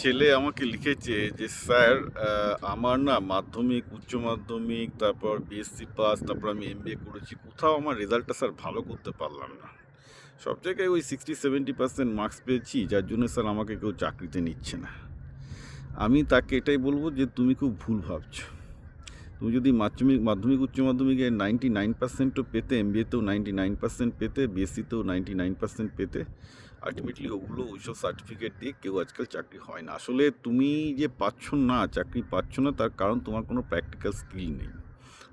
ছেলে আমাকে লিখেছে যে, স্যার আমার না মাধ্যমিক, উচ্চ মাধ্যমিক, তারপর বিএসসি পাস তারপর আমি এম করেছি। কোথাও আমার রেজাল্টটা স্যার ভালো করতে পারলাম না। সব জায়গায় ওই সিক্সটি সেভেন্টি পার্সেন্ট মার্কস পেয়েছি, যার জন্য স্যার আমাকে কেউ চাকরিতে নিচ্ছে না। আমি তাকে এটাই বলব যে, তুমি খুব ভুল ভাবছ। তুমি যদি মাধ্যমিক মাধ্যমিক, উচ্চ মাধ্যমিকে নাইনটি নাইন পার্সেন্টও পেতে এমবিএতেও নাইনটি নাইন পার্সেন্ট পেতে বিএসসিতেও নাইনটি নাইন পার্সেন্ট পেতে আলটিমেটলি ওগুলো ওইসব সার্টিফিকেট দিয়ে কেউ আজকাল চাকরি হয় না। আসলে তুমি যে পাচ্ছ না, চাকরি পাচ্ছ না, তার কারণ তোমার কোনো প্র্যাকটিক্যাল স্কিল নেই।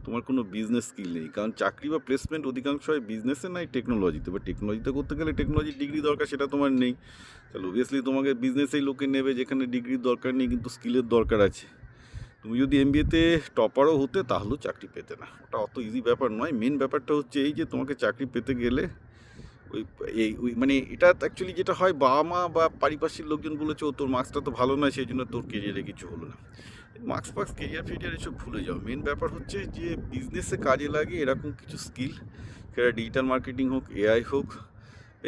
তোমার কোনো বিজনেস স্কিল নেই। কারণ চাকরি বা প্লেসমেন্ট অধিকাংশ হয় বিজনেসে নাই টেকনোলজিতে বা টেকনোলজিতে করতে গেলে টেকনোলজির ডিগ্রি দরকার, সেটা তোমার নেই। তাহলে অবভিয়াসলি তোমাকে বিজনেসেই লোকে নেবে, যেখানে ডিগ্রির দরকার নেই, কিন্তু স্কিলের দরকার আছে। তুমি যদি এমবিএতে টপারও হতে, তাহলেও চাকরি পেতে না। ওটা অত ইজি ব্যাপার নয়। মেন ব্যাপারটা হচ্ছে এই যে, তোমাকে চাকরি পেতে গেলে ওই, এই, ওই মানে এটা অ্যাকচুয়ালি যেটা হয় বাবা মা বা পারিপার্শ্বিক লোকজন বলেছে, ও, তোর মার্কসটা তো ভালো নয়, সেই জন্য তোর কেরিয়ারে কিছু হলো না। মার্কস ফার্কস কেরিয়ার ফেরিয়ার এসব ভুলে যাও। মেন ব্যাপার হচ্ছে যে বিজনেসে কাজে লাগে এরকম কিছু স্কিল সেটা ডিজিটাল মার্কেটিং হোক এআই হোক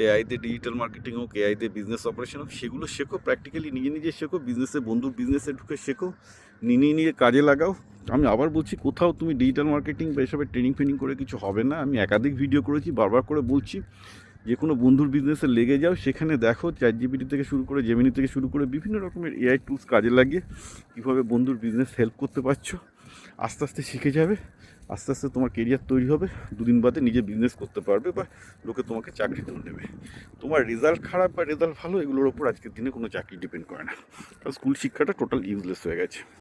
এআইতে ডিজিটাল মার্কেটিং হোক এআইতে বিজনেস অপারেশন হোক, সেগুলো শেখো প্র্যাকটিক্যালি নিজে নিজে শেখো বিজনেসে বন্ধুর বিজনেসে ঢুকে শেখো নিয়ে নিয়ে কাজে লাগাও। আমি আবার বলছি, কোথাও তুমি ডিজিটাল মার্কেটিং বা এসবের ট্রেনিং ফেনিং করে কিছু হবে না। আমি একাধিক ভিডিও করেছি, বারবার করে বলছি যে কোনো বন্ধুর বিজনেসে লেগে যাও, সেখানে দেখো চ্যাট জিপিটি থেকে শুরু করে জেমিনি থেকে শুরু করে বিভিন্ন রকমের এআই টুলস কাজে লাগিয়ে, কীভাবে বন্ধুর বিজনেস হেল্প করতে পারছ। আস্তে আস্তে শিখে যাবে, আস্তে আস্তে তোমার কেরিয়ার তৈরি হবে, দুদিন বাদে নিজে বিজনেস করতে পারবে বা লোকে তোমাকে চাকরি তুলে নেবে। তোমার রেজাল্ট খারাপ বা রেজাল্ট ভালো, এগুলোর ওপর আজকের দিনে কোনো চাকরি ডিপেন্ড করে না। কারণ স্কুল শিক্ষাটা টোটাল ইউজলেস হয়ে গেছে।